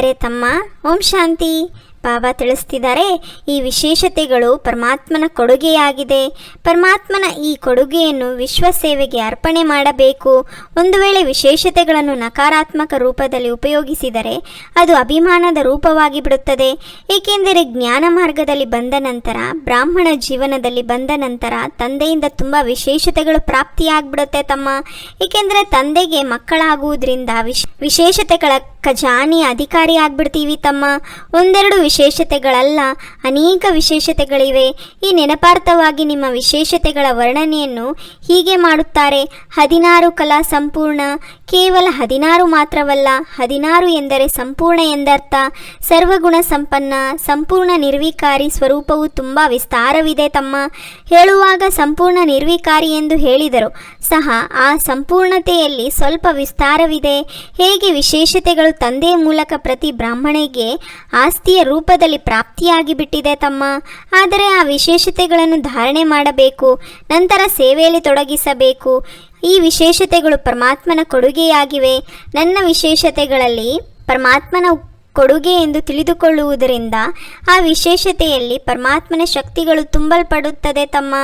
ಗೆಳೆಯರೇ ತಮ್ಮ ಓಂ ಶಾಂತಿ. ಬಾಬಾ ತಿಳಿಸ್ತಿದ್ದಾರೆ, ಈ ವಿಶೇಷತೆಗಳು ಪರಮಾತ್ಮನ ಕೊಡುಗೆಯಾಗಿದೆ. ಪರಮಾತ್ಮನ ಈ ಕೊಡುಗೆಯನ್ನು ವಿಶ್ವ ಸೇವೆಗೆ ಅರ್ಪಣೆ ಮಾಡಬೇಕು. ಒಂದು ವೇಳೆ ವಿಶೇಷತೆಗಳನ್ನು ನಕಾರಾತ್ಮಕ ರೂಪದಲ್ಲಿ ಉಪಯೋಗಿಸಿದರೆ ಅದು ಅಭಿಮಾನದ ರೂಪವಾಗಿ ಬಿಡುತ್ತದೆ. ಏಕೆಂದರೆ ಜ್ಞಾನ ಮಾರ್ಗದಲ್ಲಿ ಬಂದ ನಂತರ, ಬ್ರಾಹ್ಮಣ ಜೀವನದಲ್ಲಿ ಬಂದ ನಂತರ ತಂದೆಯಿಂದ ತುಂಬ ವಿಶೇಷತೆಗಳು ಪ್ರಾಪ್ತಿಯಾಗ್ಬಿಡುತ್ತೆ ತಮ್ಮ. ಏಕೆಂದರೆ ತಂದೆಗೆ ಮಕ್ಕಳಾಗುವುದರಿಂದ ವಿಶ್, ವಿಶೇಷತೆಗಳ ಖಜಾನಿ ಅಧಿಕಾರಿ ಆಗ್ಬಿಡ್ತೀವಿ ತಮ್ಮ. ಒಂದೆರಡು ವಿಶೇಷತೆಗಳಲ್ಲ, ಅನೇಕ ವಿಶೇಷತೆಗಳಿವೆ. ಈ ನೆನಪಾರ್ಥವಾಗಿ ನಿಮ್ಮ ವಿಶೇಷತೆಗಳ ವರ್ಣನೆಯನ್ನು ಹೀಗೆ ಮಾಡುತ್ತಾರೆ. ಹದಿನಾರು ಕಲಾ ಸಂಪೂರ್ಣ, ಕೇವಲ ಹದಿನಾರು ಮಾತ್ರವಲ್ಲ, ಹದಿನಾರು ಎಂದರೆ ಸಂಪೂರ್ಣ ಎಂದರ್ಥ. ಸರ್ವಗುಣ ಸಂಪನ್ನ, ಸಂಪೂರ್ಣ ನಿರ್ವಿಕಾರಿ ಸ್ವರೂಪವು ತುಂಬ ವಿಸ್ತಾರವಿದೆ ತಮ್ಮ. ಹೇಳುವಾಗ ಸಂಪೂರ್ಣ ನಿರ್ವಿಕಾರಿ ಎಂದು ಹೇಳಿದರು. ಸಹ ಆ ಸಂಪೂರ್ಣತೆಯಲ್ಲಿ ಸ್ವಲ್ಪ ವಿಸ್ತಾರವಿದೆ. ಹೇಗೆ ವಿಶೇಷತೆಗಳು ತಂದೆಯ ಮೂಲಕ ಪ್ರತಿ ಬ್ರಾಹ್ಮಣಿಗೆ ಆಸ್ತಿಯ ರೂಪದಲ್ಲಿ ಪ್ರಾಪ್ತಿಯಾಗಿ ಬಿಟ್ಟಿದೆ ತಮ್ಮ. ಆದರೆ ಆ ವಿಶೇಷತೆಗಳನ್ನು ಧಾರಣೆ ಮಾಡಬೇಕು, ನಂತರ ಸೇವೆಯಲ್ಲಿ ತೊಡಗಿಸಬೇಕು. ಈ ವಿಶೇಷತೆಗಳು ಪರಮಾತ್ಮನ ಕೊಡುಗೆಯಾಗಿವೆ. ನನ್ನ ವಿಶೇಷತೆಗಳಲ್ಲಿ ಪರಮಾತ್ಮನ ಕೊಡುಗೆ ಎಂದು ತಿಳಿದುಕೊಳ್ಳುವುದರಿಂದ ಆ ವಿಶೇಷತೆಯಲ್ಲಿ ಪರಮಾತ್ಮನ ಶಕ್ತಿಗಳು ತುಂಬಲ್ಪಡುತ್ತದೆ ತಮ್ಮ.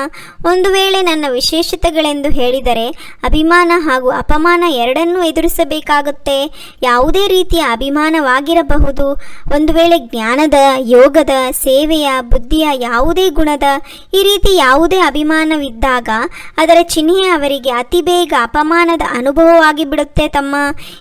ಒಂದು ವೇಳೆ ನನ್ನ ವಿಶೇಷತೆಗಳೆಂದು ಹೇಳಿದರೆ ಅಭಿಮಾನ ಹಾಗೂ ಅಪಮಾನ ಎರಡನ್ನೂ ಎದುರಿಸಬೇಕಾಗುತ್ತೆ. ಯಾವುದೇ ರೀತಿಯ ಅಭಿಮಾನವಾಗಿರಬಹುದು. ಒಂದು ವೇಳೆ ಜ್ಞಾನದ, ಯೋಗದ, ಸೇವೆಯ, ಬುದ್ಧಿಯ ಯಾವುದೇ ಗುಣದ, ಈ ರೀತಿ ಯಾವುದೇ ಅಭಿಮಾನವಿದ್ದಾಗ ಅದರ ಚಿಹ್ನೆ ಅವರಿಗೆ ಅತಿ ಬೇಗ ಅಪಮಾನದ ಅನುಭವವಾಗಿ ಬಿಡುತ್ತೆ ತಮ್ಮ.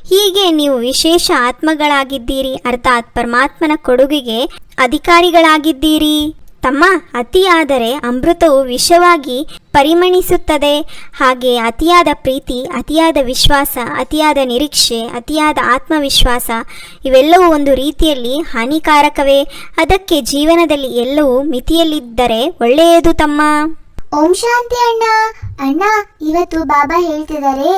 ಹೀಗೆ ನೀವು ವಿಶೇಷ ಆತ್ಮಗಳಾಗಿದ್ದೀರಿ ಅರ್ಥಾತ್ ಪರಮಾತ್ಮನ ಕೊಡುಗೆಗೆ ಅಧಿಕಾರಿಗಳಾಗಿದ್ದೀರಿ. ತಮ್ಮ ಅತಿಯಾದರೆ ಅಮೃತವು ವಿಷವಾಗಿ ಪರಿಮಣಿಸುತ್ತದೆ. ಹಾಗೆ ಅತಿಯಾದ ಪ್ರೀತಿ, ಅತಿಯಾದ ವಿಶ್ವಾಸ, ಅತಿಯಾದ ನಿರೀಕ್ಷೆ, ಅತಿಯಾದ ಆತ್ಮವಿಶ್ವಾಸ, ಇವೆಲ್ಲವೂ ಒಂದು ರೀತಿಯಲ್ಲಿ ಹಾನಿಕಾರಕವೇ. ಅದಕ್ಕೆ ಜೀವನದಲ್ಲಿ ಎಲ್ಲವೂ ಮಿತಿಯಲ್ಲಿದ್ದರೆ ಒಳ್ಳೆಯದು ತಮ್ಮ. ಓಂ ಶಾಂತಿ ಅಣ್ಣ. ಅಣ್ಣ, ಇವತ್ತು ಬಾಬಾ ಹೇಳ್ತಿದ್ದಾರೆ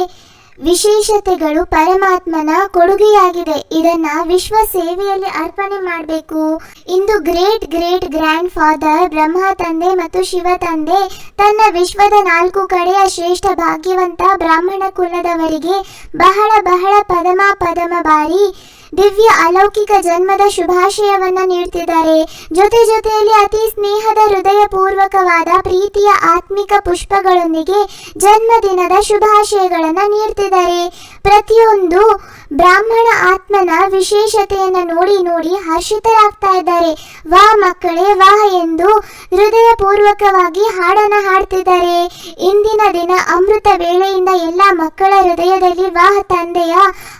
ವಿಶೇಷತೆಗಳು ಪರಮಾತ್ಮನ ಕೊಡುಗೆಯಾಗಿದೆ. ಇದನ್ನ ವಿಶ್ವ ಸೇವೆಯಲ್ಲಿ ಅರ್ಪಣೆ ಮಾಡಬೇಕು. ಇಂದು great great grand father Brahma ತಂದೆ ಮತ್ತು ಶಿವ ತಂದೆ ತನ್ನ ವಿಶ್ವದ ನಾಲ್ಕು ಕಡೆಯ ಶ್ರೇಷ್ಠ ಭಾಗ್ಯವಂತ ಬ್ರಾಹ್ಮಣ ಕುಲದವರಿಗೆ ಬಹಳ ಬಹಳ ಪದಮ ಪದಮ ಬಾರಿ ದಿವ್ಯ ಅಲೌಕಿಕ ಜನ್ಮದ ಶುಭಾಶಯವನ್ನ ನೀಡ್ತಿದ್ದಾರೆ. ಜೊತೆ ಜೊತೆಯಲ್ಲಿ ಅತಿ ಸ್ನೇಹದ ಹೃದಯ ಪೂರ್ವಕವಾದ ಪ್ರೀತಿಯ ಆತ್ಮಿಕ ಪುಷ್ಪಗಳೊಂದಿಗೆ ಜನ್ಮದಿನದ ಶುಭಾಶಯಗಳನ್ನ ನೀಡ್ತಿದ್ದಾರೆ. ಪ್ರತಿಯೊಂದು ಬ್ರಾಹ್ಮಣ ಆತ್ಮನ ವಿಶೇಷತೆಯನ್ನು ನೋಡಿ ನೋಡಿ ಹರ್ಷಿತರಾಗ್ತಾ ಇದ್ದಾರೆ. ವಾ ಮಕ್ಕಳೇ, ವಾ ಎಂದು ಹೃದಯ ಪೂರ್ವಕವಾಗಿ ಹಾಡನ್ನ ಹಾಡ್ತಿದ್ದಾರೆ. ಇಂದಿನ ದಿನ ಅಮೃತ ವೇಳೆಯಿಂದ ಎಲ್ಲ ಮಕ್ಕಳ ಹೃದಯದಲ್ಲಿ ವಾ ತಂದೆಯ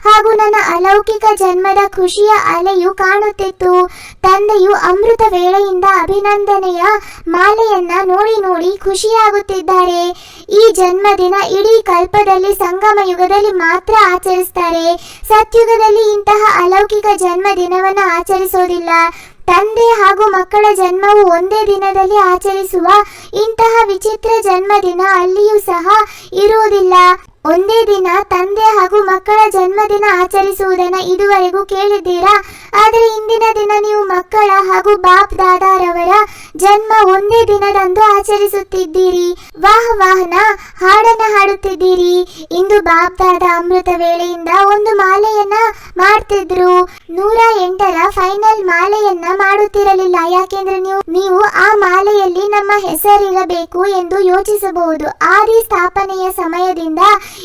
ಹಾಗೂ ನನ್ನ ಅಲೌಕಿಕ ಜನ್ಮದ ಖುಷಿಯ ಅಲೆಯು ಕಾಣುತ್ತಿತ್ತು. ತಂದೆಯು ಅಮೃತ ವೇಳೆಯಿಂದ ಅಭಿನಂದನೆಯ ಮಾಲೆಯನ್ನ ನೋಡಿ ನೋಡಿ ಖುಷಿಯಾಗುತ್ತಿದ್ದಾರೆ. ಈ ಜನ್ಮದಿನ ಇಡೀ ಕಲ್ಪದಲ್ಲಿ ಸಂಗಮ ಯುಗದಲ್ಲಿ ಮಾತ್ರ ಆಚರಿಸ್ತಾರೆ. ಸತ್ಯುಗದಲ್ಲಿ ಇಂತಹ ಅಲೌಕಿಕ ಜನ್ಮ ದಿನವನ್ನು ಆಚರಿಸೋದಿಲ್ಲ. ತಂದೆ ಹಾಗೂ ಮಕ್ಕಳ ಜನ್ಮವು ಒಂದೇ ದಿನದಲ್ಲಿ ಆಚರಿಸುವ ಇಂತಹ ವಿಚಿತ್ರ ಜನ್ಮದಿನ ಅಲ್ಲಿಯೂ ಸಹ ಇರುವುದಿಲ್ಲ. ಒಂದೇ ದಿನ ತಂದೆ ಹಾಗೂ ಮಕ್ಕಳ ಜನ್ಮದಿನ ಆಚರಿಸುವುದನ್ನ ಇದುವರೆಗೂ ಕೇಳಿದ್ದೀರಾ? ಆದರೆ ಇಂದಿನ ದಿನ ನೀವು ಮಕ್ಕಳ ಹಾಗೂ ಬಾಪ್ ದಾದಾರವರ ಜನ್ಮ ಒಂದೇ ದಿನದಂದು ಆಚರಿಸುತ್ತಿದ್ದೀರಿ. ವಾಹ್ ವಾಹನ, ಹಾಡನ್ನ ಹಾಡುತ್ತಿದ್ದೀರಿ. ಇಂದು ಬಾಪ್ ದಾದ ಅಮೃತ ವೇಳೆಯಿಂದ ಒಂದು ಮಾಲೆಯನ್ನ ಮಾಡ್ತಿದ್ರು. ನೂರ ಎಂಟರ ಫೈನಲ್ ಮಾಲೆಯನ್ನ ಮಾಡುತ್ತಿರಲಿಲ್ಲ. ಯಾಕೆಂದ್ರೆ ನೀವು ನೀವು ಆ ಮಾಲೆಯಲ್ಲಿ ನಮ್ಮ ಹೆಸರಿರಬೇಕು ಎಂದು ಯೋಚಿಸಬಹುದು. ಆದಿ ಸ್ಥಾಪನೆಯ ಸಮಯದಿಂದ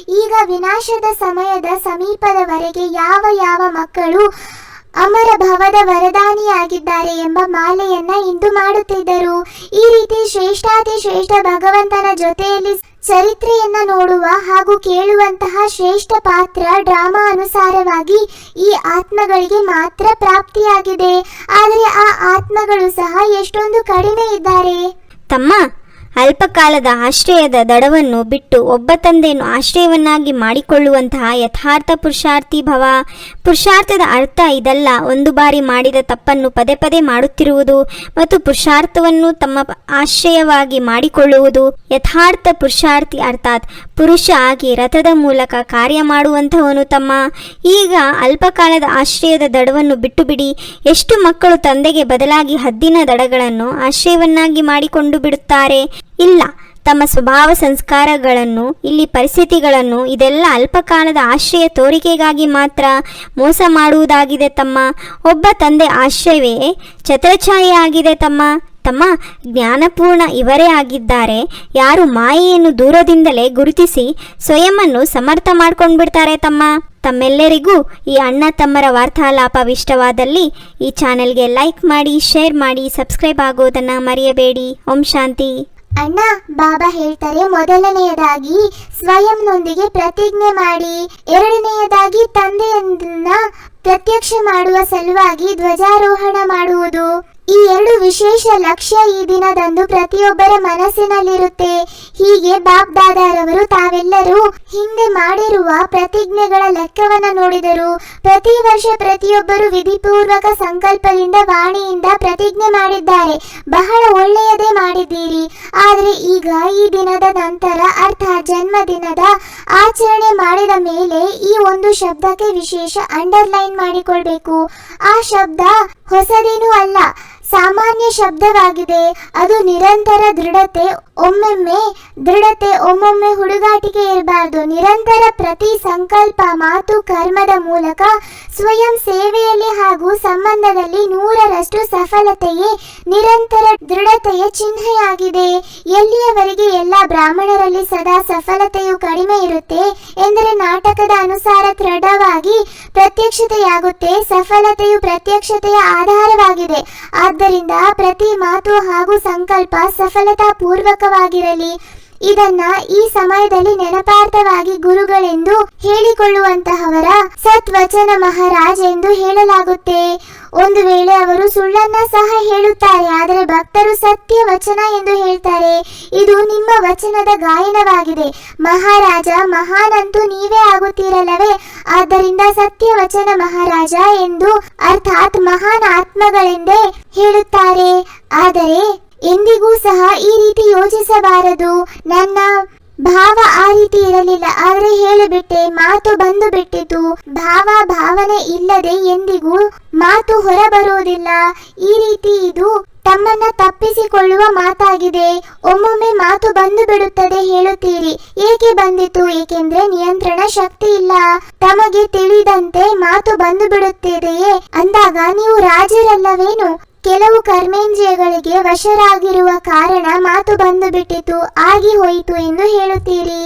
ಈಗ ವಿನಾಶದ ಸಮಯದ ಸಮೀಪದವರೆಗೆ ಯಾವ ಯಾವ ಮಕ್ಕಳು ಅಮರ ಭವದ ವರದಾನಿಯಾಗಿದ್ದಾರೆ ಎಂಬ ಮಾಲೆಯನ್ನ ಇಂದು ಮಾಡುತ್ತಿದ್ದರು. ಈ ರೀತಿ ಶ್ರೇಷ್ಠಾತಿ ಶ್ರೇಷ್ಠ ಭಗವಂತನ ಜೊತೆಯಲ್ಲಿ ಚರಿತ್ರೆಯನ್ನ ನೋಡುವ ಹಾಗೂ ಕೇಳುವಂತಹ ಶ್ರೇಷ್ಠ ಪಾತ್ರ ಡ್ರಾಮಾ ಅನುಸಾರವಾಗಿ ಈ ಆತ್ಮಗಳಿಗೆ ಮಾತ್ರ ಪ್ರಾಪ್ತಿಯಾಗಿದೆ. ಆದರೆ ಆ ಆತ್ಮಗಳು ಸಹ ಎಷ್ಟೊಂದು ಕಡಿಮೆ ಇದ್ದಾರೆ. ತಮ್ಮ ಅಲ್ಪಕಾಲದ ಆಶ್ರಯದ ದಡವನ್ನು ಬಿಟ್ಟು ಒಬ್ಬ ತಂದೆಯನ್ನು ಆಶ್ರಯವನ್ನಾಗಿ ಮಾಡಿಕೊಳ್ಳುವಂತಹ ಯಥಾರ್ಥ ಪುರುಷಾರ್ಥಿ ಭವ. ಪುರುಷಾರ್ಥದ ಅರ್ಥ ಇದಲ್ಲ. ಒಂದು ಬಾರಿ ಮಾಡಿದ ತಪ್ಪನ್ನು ಪದೇ ಪದೇ ಮಾಡುತ್ತಿರುವುದು ಮತ್ತು ಪುರುಷಾರ್ಥವನ್ನು ತಮ್ಮ ಆಶ್ರಯವಾಗಿ ಮಾಡಿಕೊಳ್ಳುವುದು ಯಥಾರ್ಥ ಪುರುಷಾರ್ಥಿ ಅರ್ಥಾತ್ ಪುರುಷ ಆಗಿ ರಥದ ಮೂಲಕ ಕಾರ್ಯ ಮಾಡುವಂತಹವನು ತಮ್ಮ. ಈಗ ಅಲ್ಪಕಾಲದ ಆಶ್ರಯದ ದಡವನ್ನು ಬಿಟ್ಟು ಬಿಡಿ ಎಷ್ಟು ಮಕ್ಕಳು ತಂದೆಗೆ ಬದಲಾಗಿ ಹದ್ದಿನ ದಡಗಳನ್ನು ಆಶ್ರಯವನ್ನಾಗಿ ಮಾಡಿಕೊಂಡು ಬಿಡುತ್ತಾರೆ. ಇಲ್ಲ, ತಮ್ಮ ಸ್ವಭಾವ ಸಂಸ್ಕಾರಗಳನ್ನು, ಇಲ್ಲಿ ಪರಿಸ್ಥಿತಿಗಳನ್ನು, ಇದೆಲ್ಲ ಅಲ್ಪಕಾಲದ ಆಶ್ರಯ ತೋರಿಕೆಗಾಗಿ ಮಾತ್ರ ಮೋಸ ಮಾಡುವುದಾಗಿದೆ ತಮ್ಮ. ಒಬ್ಬ ತಂದೆ ಆಶ್ರಯವೇ ಛತ್ರಛಾಯೆಯಾಗಿದೆ ತಮ್ಮ. ತಮ್ಮ ಜ್ಞಾನಪೂರ್ಣ ಇವರೇ ಆಗಿದ್ದಾರೆ. ಯಾರು ಮಾಯೆಯನ್ನು ದೂರದಿಂದಲೇ ಗುರುತಿಸಿ ಸ್ವಯಂವನ್ನು ಸಮರ್ಥ ಮಾಡ್ಕೊಂಡು ಬಿಡ್ತಾರೆ ತಮ್ಮ. ತಮ್ಮೆಲ್ಲರಿಗೂ ಈ ಅಣ್ಣ ತಮ್ಮರ ವಾರ್ತಾಲಾಪವಿಷ್ಟವಾದಲ್ಲಿ ಈ ಚಾನೆಲ್ಗೆ ಲೈಕ್ ಮಾಡಿ, ಶೇರ್ ಮಾಡಿ, ಸಬ್ಸ್ಕ್ರೈಬ್ ಆಗೋದನ್ನು ಮರೆಯಬೇಡಿ. ಓಂ ಶಾಂತಿ. ಅಣ್ಣ ಬಾಬಾ ಹೇಳ್ತಾರೆ ಮೊದಲನೆಯದಾಗಿ ಸ್ವಯಂನೊಂದಿಗೆ ಪ್ರತಿಜ್ಞೆ ಮಾಡಿ ಎರಡನೆಯದಾಗಿ ತಂದೆಯನ್ನ ಪ್ರತ್ಯಕ್ಷ ಮಾಡುವ ಸಲುವಾಗಿ ಧ್ವಜಾರೋಹಣ ಮಾಡುವುದು. ಈ ಎರಡು ವಿಶೇಷ ಲಕ್ಷ್ಯ ಈ ದಿನದಂದು ಪ್ರತಿಯೊಬ್ಬರ ಮನಸ್ಸಿನಲ್ಲಿರುತ್ತೆ. ಹೀಗೆ ಬಾಬ್ ದಾದಾರವರು ತಾವೆಲ್ಲರೂ ಹಿಂದೆ ಮಾಡಿರುವ ಪ್ರತಿಜ್ಞೆಗಳ ಲೆಕ್ಕವನ್ನು ನೋಡಿದರು. ಪ್ರತಿ ವರ್ಷ ಪ್ರತಿಯೊಬ್ಬರು ವಿಧಿಪೂರ್ವಕ ಸಂಕಲ್ಪದಿಂದ ವಾಣಿಯಿಂದ ಪ್ರತಿಜ್ಞೆ ಮಾಡಿದ್ದಾರೆ. ಬಹಳ ಒಳ್ಳೆಯದೇ ಮಾಡಿದ್ದೀರಿ. ಆದರೆ ಈಗ ಈ ದಿನದ ನಂತರ ಅರ್ಥ ಜನ್ಮದಿನದ ಆಚರಣೆ ಮಾಡಿದ ಮೇಲೆ ಈ ಒಂದು ಶಬ್ದಕ್ಕೆ ವಿಶೇಷ ಅಂಡರ್ಲೈನ್ ಮಾಡಿಕೊಳ್ಬೇಕು. ಆ ಶಬ್ದ ಹೊಸದೇನೂ ಅಲ್ಲ. ಸಾಮಾನ್ಯ ಶಬ್ದವಾಗಿದೆ. ಅದು ನಿರಂತರ ದೃಢತೆ, ಒಮ್ಮೊಮ್ಮೆ ದೃಢತೆ, ಒಮ್ಮೊಮ್ಮೆ ಹುಡುಗಾಟಿಕೆ ಇರಬಾರದು. ನಿರಂತರ ಪ್ರತಿ ಸಂಕಲ್ಪ, ಮಾತು, ಕರ್ಮದ ಮೂಲಕ ಸ್ವಯಂ ಸೇವೆಯಲ್ಲಿ ಹಾಗೂ ಸಂಬಂಧದಲ್ಲಿ ನೂರರಷ್ಟು ಸಫಲತೆಯೇ ನಿರಂತರ ದೃಢತೆಯ ಚಿಹ್ನೆಯಾಗಿದೆ. ಎಲ್ಲಿಯವರೆಗೆ ಎಲ್ಲ ಬ್ರಾಹ್ಮಣರಲ್ಲಿ ಸದಾ ಸಫಲತೆಯು ಕಡಿಮೆ ಇರುತ್ತೆ ಎಂದರೆ ನಾಟಕದ ಅನುಸಾರ ದೃಢವಾಗಿ ಪ್ರತ್ಯಕ್ಷತೆಯಾಗುತ್ತೆ. ಸಫಲತೆಯು ಪ್ರತ್ಯಕ್ಷತೆಯ ಆಧಾರವಾಗಿದೆ. ಆದ್ದರಿಂದ ಪ್ರತಿ ಮಾತು ಹಾಗೂ ಸಂಕಲ್ಪ ಸಫಲತಾ ಪೂರ್ವಕವಾಗಿರಲಿ ಇದನ್ನ ಈ ಸಮಯದಲ್ಲಿ ನೆನಪಾರ್ಥವಾಗಿ ಗುರುಗಳೆಂದು ಹೇಳಿಕೊಳ್ಳುವಂತಹವರ ಸತ್ವಚನ ಮಹಾರಾಜ್ ಎಂದು ಹೇಳಲಾಗುತ್ತೆ. ಒಂದು ಸುಳ್ಳನ್ನ ಸಹ ಹೇಳುತ್ತಾರೆ, ಆದರೆ ಭಕ್ತರು ಸತ್ಯ ವಚನ ಎಂದು ಹೇಳ್ತಾರೆ. ಇದು ನಿಮ್ಮ ವಚನದ ಗಾಯನವಾಗಿದೆ. ಮಹಾರಾಜ ಮಹಾನ್ ಅಂತೂ ನೀವೇ ಆಗುತ್ತೀರಲ್ಲವೇ? ಆದ್ದರಿಂದ ಸತ್ಯ ವಚನ ಮಹಾರಾಜ ಎಂದು ಅರ್ಥಾತ್ ಮಹಾನ್ ಆತ್ಮಗಳೆಂದೇ ಹೇಳುತ್ತಾರೆ. ಆದರೆ ಎಂದಿಗೂ ಸಹ ಈ ರೀತಿ ಯೋಚಿಸಬಾರದು. ನನ್ನ ಭಾವ ಆ ರೀತಿ ಇರಲಿಲ್ಲ, ಆದ್ರೆ ಹೇಳಿಬಿಟ್ಟೆ, ಮಾತು ಬಂದು ಬಿಟ್ಟಿತು. ಭಾವ ಭಾವನೆ ಇಲ್ಲದೆ ಎಂದಿಗೂ ಮಾತು ಹೊರಬರುವುದಿಲ್ಲ. ಈ ರೀತಿ ಇದು ತಮ್ಮನ್ನ ತಪ್ಪಿಸಿಕೊಳ್ಳುವ ಮಾತಾಗಿದೆ. ಒಮ್ಮೊಮ್ಮೆ ಮಾತು ಬಂದು ಬಿಡುತ್ತದೆ ಹೇಳುತ್ತೀರಿ. ಏಕೆ ಬಂದಿತು? ಏಕೆಂದ್ರೆ ನಿಯಂತ್ರಣ ಶಕ್ತಿ ಇಲ್ಲ. ತಮಗೆ ತಿಳಿದಂತೆ ಮಾತು ಬಂದು ಬಿಡುತ್ತಿದೆಯೇ? ಅಂದಾಗ ನೀವು ರಾಜರಲ್ಲವೇನು? ಕೆಲವು ಕರ್ಮೇಂದ್ರಿಯಗಳಿಗೆ ವಶರಾಗಿರುವ ಕಾರಣ ಮಾತು ಬಂದು ಬಿಟ್ಟಿತು, ಆಗಿ ಹೋಯಿತು ಎಂದು ಹೇಳುತ್ತೀರಿ.